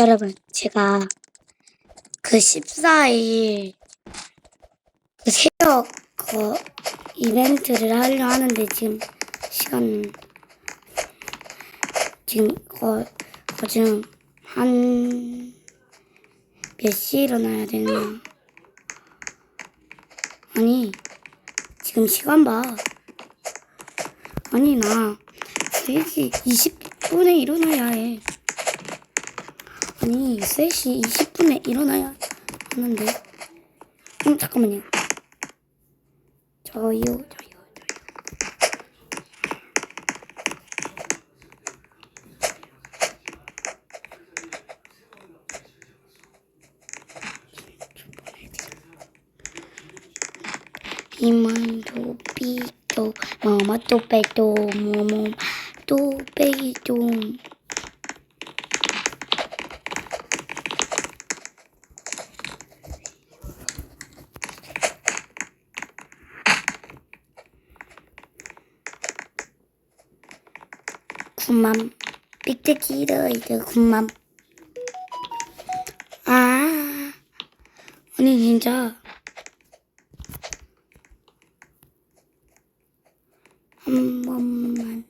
여러분, 제가 그 14일 그 새벽 그 이벤트를 하려 하는데 지금 시간 지금 거, 거 지금 한 몇 시에 일어나야 되나? 아니 지금 시간 봐. 아니 나 3시 20분에 일어나야 해. 아니 3시 20분에 일어나야 하는데. 음 잠깐만요. 저요 저요 비만도 삐도 마마 또 빼도 뭐뭐 또 빼도 군맘. 삑대기를 이제 군맘. 아. 아니 진짜. 한 번만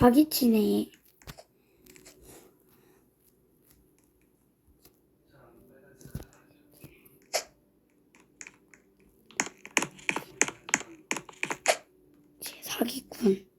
사기치네 제 사기꾼